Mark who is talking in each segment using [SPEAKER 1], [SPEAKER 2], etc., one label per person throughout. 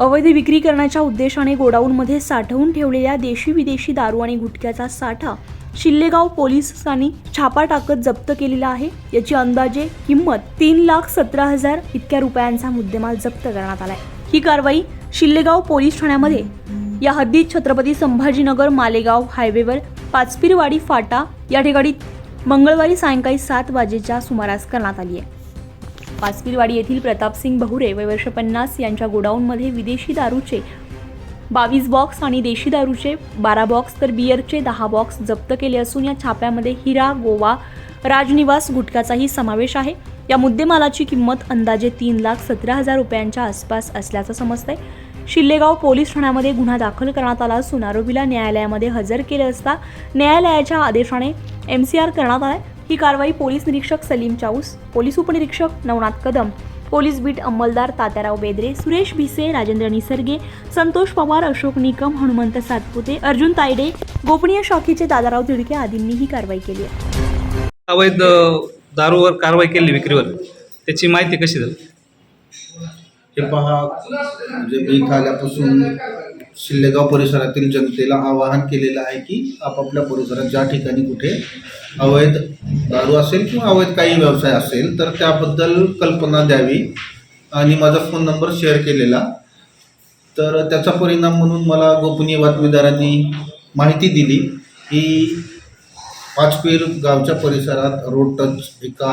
[SPEAKER 1] अवैध विक्री करण्याच्या उद्देशाने गोडाऊनमध्ये साठवून ठेवलेल्या देशी विदेशी दारू आणि गुटख्याचा साठा शिल्लेगाव पोलिसांनी छापा टाकत जप्त केलेला आहे. याची अंदाजे किंमत तीन लाख सतरा हजार इतक्या रुपयांचा मुद्देमाल जप्त करण्यात आलाय. ही कारवाई शिल्लेगाव पोलीस ठाण्यामध्ये या हद्दीत छत्रपती संभाजीनगर मालेगाव हायवेवर पाचपीरवाडी फाटा या ठिकाणी मंगळवारी सायंकाळी सात वाजेच्या सुमारास करण्यात आली आहे. पाचपीरवाडी येथील प्रतापसिंग बहुरे वय वर्ष पन्नास यांच्या गोडाऊनमध्ये विदेशी दारूचे बावीस बॉक्स आणि देशी दारूचे बारा बॉक्स तर बियरचे दहा बॉक्स जप्त केले असून या छाप्यामध्ये हिरा गोवा राजनिवास गुटख्याचाही समावेश आहे. या मुद्देमालाची किंमत अंदाजे तीन लाख सतरा हजार रुपयांच्या आसपास असल्याचं समजतंय. शिल्लेगाव पोलीस ठाण्यामध्ये गुन्हा दाखल करण्यात आला असून आरोपीला न्यायालयामध्ये हजर केले असता न्यायालयाच्या आदेशाने एम सी आर करण्यात आलाय. ही कारवाई पोलीस निरीक्षक सलीम चाऊस पोलीस उपनिरीक्षक नवनाथ कदम पोलीस बीट अंमलदार तात्याराव बेदरे सुरेश भिसे राजेंद्र निसर्गे संतोष पवार अशोक निकम हनुमंत सातपुते अर्जुन तायडे गोपनीय शाखेचे दादाराव तिडके आदींनी ही कारवाई केली आहे.
[SPEAKER 2] अवैध दारूवर कारवाई केली विक्रीवर. त्याची माहिती कशी झाली?
[SPEAKER 3] हे पहा म्हणजे मी इथं आल्यापासून शिल्लेगाव परिसरातील जनतेला आवाहन केलेलं आहे की आपापल्या परिसरात ज्या ठिकाणी कुठे अवैध दारू असेल किंवा अवैध काही व्यवसाय असेल तर त्याबद्दल कल्पना द्यावी. आणि माझा फोन नंबर शेअर केलेला. तर त्याचा परिणाम म्हणून मला गोपनीय बातमीदारांनी माहिती दिली की पाचपीर गावच्या परिसरात रोड टच एका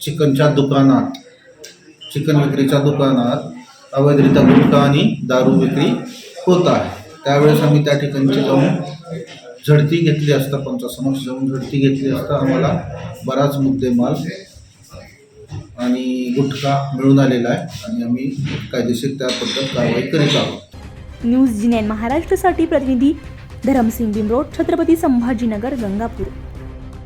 [SPEAKER 3] चिकनच्या दुकानात चिकन विक्रीच्या दुकानात अवैधरित्या गुटखा आणि दारू विक्री होत आहे. त्यावेळेस आम्ही त्या ठिकाणची जाऊन झडती घेतली असता पंचासमक्ष जाऊन झडती घेतली असता आम्हाला बराच मुद्देमाल आणि गुटखा मिळून आलेला आहे आणि आम्ही कायदेशीर त्याबद्दल कारवाई करीत आहोत.
[SPEAKER 1] न्यूज जी नाईन महाराष्ट्रासाठी प्रतिनिधी धरमसिंग बिमरोड छत्रपती संभाजीनगर गंगापूर.